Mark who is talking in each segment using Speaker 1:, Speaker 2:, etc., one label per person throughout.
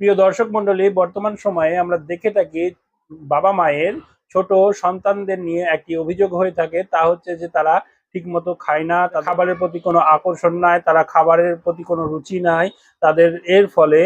Speaker 1: প্রিয় দর্শক মন্ডলী বর্তমান সময়ে আমরা দেখে থাকি বাবা মায়ের ছোট সন্তানদের নিয়ে একটি অভিযোগ হয়ে থাকে। তা হচ্ছে যে তারা ঠিকমতো খায় না খাবারের প্রতি কোনো আকর্ষণ নাই, তারা খাবারের প্রতি কোনো রুচি নাই, তাদের এর ফলে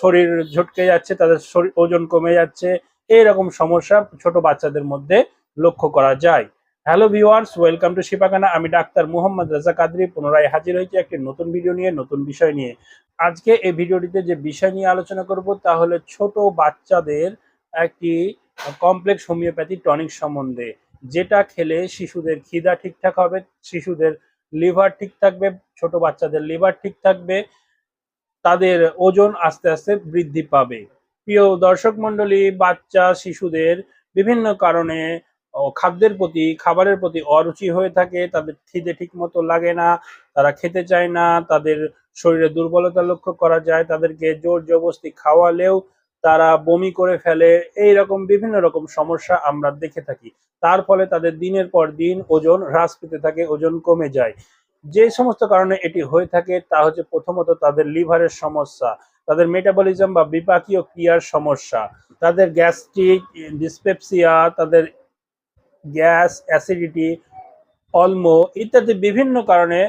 Speaker 1: শরীর ঝটকে যাচ্ছে, তাদের শরীর ওজন কমে যাচ্ছে। এইরকম সমস্যা ছোট বাচ্চাদের মধ্যে লক্ষ্য করা যায়। হ্যালো ভিউয়ার্স ওয়েলকাম টু শিপাখানা আমি ডাক্তার মোহাম্মদ রাজা কাদরি। পুনরায় হাজির হয়েছি একটি নতুন ভিডিও নিয়ে, নতুন বিষয় নিয়ে। আজকে এই ভিডিওটিতে যে বিষয় নিয়ে আলোচনা করব তা হলো ছোট বাচ্চাদের একটি কমপ্লেক্স হোমিওপ্যাথি টনিক সম্বন্ধে, যেটা খেলে শিশুদের খিদা ঠিকঠাক হবে, শিশুদের লিভার ঠিক থাকবে, ছোট বাচ্চাদের লিভার ঠিক থাকবে, তাদের ওজন আস্তে আস্তে বৃদ্ধি পাবে। প্রিয় দর্শক মণ্ডলী, বাচ্চা, শিশুদের বিভিন্ন কারণে খাদ্যের প্রতি, খাবারের প্রতি অরুচি হয়ে থাকে, তাদের খিদে ঠিক মতো লাগে না, তারা খেতে চায় না, তাদের শরীরে দুর্বলতা লক্ষ্য করা যায়, তাদেরকে জোর জবরদস্তি খাওয়ালেও তারা বমি করে ফেলে। এই রকম বিভিন্ন রকম সমস্যা আমরা দেখে থাকি। তার ফলে তাদের দিনের পর দিন ওজন হ্রাস পেতে থাকে, ওজন কমে যায়। যে সমস্ত কারণে এটি হয়ে থাকে, তা হচ্ছে প্রথমত তাদের লিভারের সমস্যা, তাদের মেটাবলিজম বা বিপাকীয় ক্রিয়ার সমস্যা, তাদের গ্যাস্ট্রিক ডিসপেপসিয়া তাদের গ্যাস, অ্যাসিডিটি অলম ইত্যাদি বিভিন্ন কারণে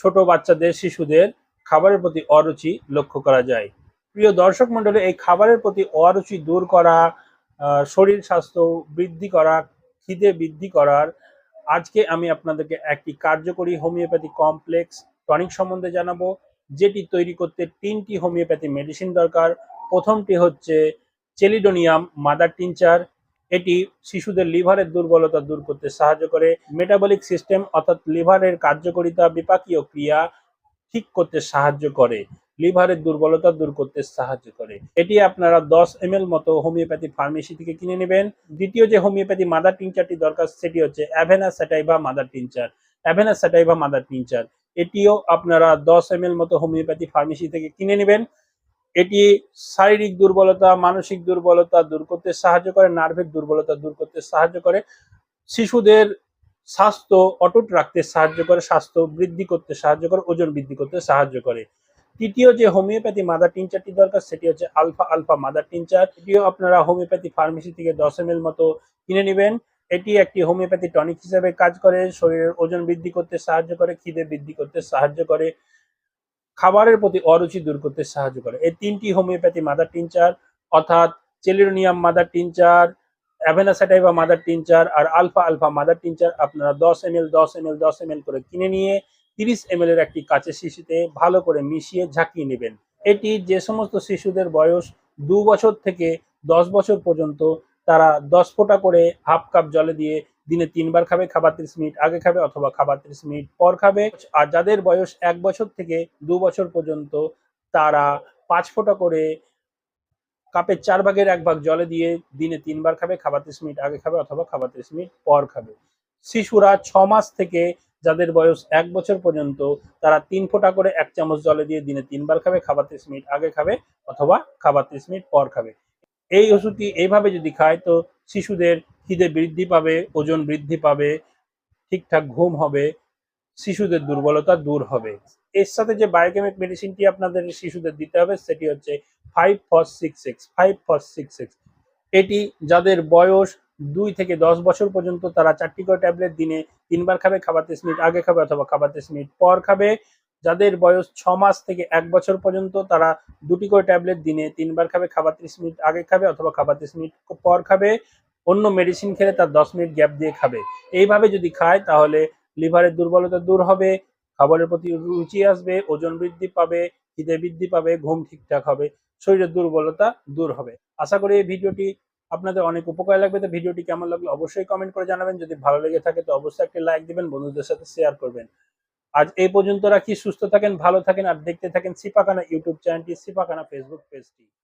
Speaker 1: ছোট বাচ্চাদের, শিশুদের খাবারের প্রতি অরুচি লক্ষ্য করা যায়। প্রিয় দর্শক মণ্ডলী, এই খাবারের প্রতি অরুচি দূর করা শরীর স্বাস্থ্য বৃদ্ধি করা, খিদে বৃদ্ধি করার, আজকে আমি আপনাদেরকে একটি কার্যকরী হোমিওপ্যাথি কমপ্লেক্স টনিক সম্বন্ধে জানাব, যেটি তৈরি করতে তিনটি হোমিওপ্যাথি মেডিসিন দরকার। প্রথমটি হচ্ছে চেলিডোনিয়াম মাদার টিনচার এটি শিশুদের লিভারের দুর্বলতা দূর করতে সাহায্য করে। মেটাবলিক সিস্টেম অর্থাৎ লিভারের কার্যকারিতা বিপাকীয় ক্রিয়া ঠিক করতে সাহায্য করে। লিভারের দুর্বলতা দূর করতে সাহায্য করে। এটি আপনারা দশ এম মতো হোমিওপ্যাথি ফার্মেসি থেকে কিনে নেবেন। দ্বিতীয় যে হোমিওপ্যাথি মাদার টিনচারটি দরকার সেটি হচ্ছে avena sativa mother tincture. Avena sativa mother tincture. এটিও আপনারা দশ এম মতো হোমিওপ্যাথি ফার্মেসি থেকে কিনে নেবেন। এটি শারীরিক দুর্বলতা, মানসিক দুর্বলতা দূর করতে সাহায্য করে, নার্ভের দুর্বলতা দূর করতে সাহায্য করে। শিশুদের স্বাস্থ্য অটুট রাখতে সাহায্য করে, স্বাস্থ্য বৃদ্ধি করতে সাহায্য করে, ওজন বৃদ্ধি করতে সাহায্য করে। তৃতীয় যে হোমিওপ্যাথি মাদার টিনচারটি দরকার, সেটি হচ্ছে আলফা আলফা মাদার টিনচার। এটিও আপনারা হোমিওপ্যাথি ফার্মেসি থেকে দশ এম মতো কিনে নেবেন। এটি একটি হোমিওপ্যাথি টনিক হিসেবে কাজ করে, শরীরের ওজন বৃদ্ধি করতে সাহায্য করে, খিদে বৃদ্ধি করতে সাহায্য করে। খাবারের প্রতি অরুচি দূর করতে সাহায্য করে। এই তিনটি হোমিওপ্যাথি মাদার টিনচার অর্থাৎ chelidonium mother tincture avena sativa mother tincture আর আলফা আলফা মাদার টিনচার আপনারা দশ এম এল দশ এম এল দশ এম এল করে কিনে নিয়ে তিরিশ এম এর একটি কাঁচের শিশিতে ভালো করে মিশিয়ে ঝাঁকিয়ে নেবেন। এটি যে সমস্ত শিশুদের বয়স দু বছর থেকে দশ বছর পর্যন্ত তারা দশ ফোঁটা করে হাফ কাপ জলে দিয়ে দিনে তিনবার খাবে, খাবার তিরিশ মিনিট আগে খাবে অথবা খাবার তিরিশ মিনিট পর খাবে। আর যাদের বয়স এক বছর থেকে দু বছর পর্যন্ত, তারা পাঁচ ফোঁটা করে কাপের চার ভাগের এক ভাগ জলে দিয়ে দিনে তিনবার খাবে, খাবার তিরিশ মিনিট আগে খাবে অথবা খাবার তিরিশ মিনিট পর খাবে। শিশুরা ছ মাস থেকে যাদের বয়স এক বছর পর্যন্ত, তারা তিন ফোঁটা করে এক চামচ জলে দিয়ে দিনে তিনবার খাবে, খাবার তিরিশ মিনিট আগে খাবে অথবা খাবার তিরিশ মিনিট পর খাবে। এই ওষুধটি এইভাবে যদি খায়, তো শিশুদের খিদে বৃদ্ধি পাবে, ওজন বৃদ্ধি পাবে, ঠিকঠাক ঘুম হবে, শিশুদের দুর্বলতা দূর হবে। এর সাথে যে বায়োকেমিক মেডিসিনটি আপনাদের শিশুদের দিতে হবে সেটি হচ্ছে five four six six five four six six এটি যাদের বয়স দুই থেকে দশ বছর পর্যন্ত তারা চারটি করে ট্যাবলেট দিনে তিনবার খাবে, খাবার তিরিশ মিনিট আগে খাবে অথবা খাবার তিরিশ মিনিট পর খাবে। যাদের বয়স ছ মাস থেকে এক বছর পর্যন্ত তারা দুটি করে ট্যাবলেট দিনে তিনবার খাবে, খাবার তিরিশ মিনিট আগে খাবে অথবা খাবার তিরিশ মিনিট পর খাবে। অন্য মেডিসিন খেলে তার দশ মিনিট গ্যাপ দিয়ে খাবে। এইভাবে যদি খায় তাহলে লিভারের দুর্বলতা দূর হবে, খাবারের প্রতি রুচি আসবে, ওজন বৃদ্ধি পাবে, খিদে বৃদ্ধি পাবে, ঘুম ঠিকঠাক হবে, শরীরের দুর্বলতা দূর হবে। আশা করি এই ভিডিওটি আপনাদের অনেক উপকার লাগবে। তো ভিডিওটি কেমন লাগল অবশ্যই কমেন্ট করে জানাবেন। যদি ভালো লেগে থাকে তো অবশ্যই একটি লাইক দিবেন, বন্ধুদের সাথে শেয়ার করবেন। আজ এই পর্যন্ত রাখি। সুস্থ থাকেন, ভালো থাকেন, আর দেখতে থাকেন সিপাকানা ইউটিউব চ্যানেলটি, সিপাকানা ফেসবুক পেজটি।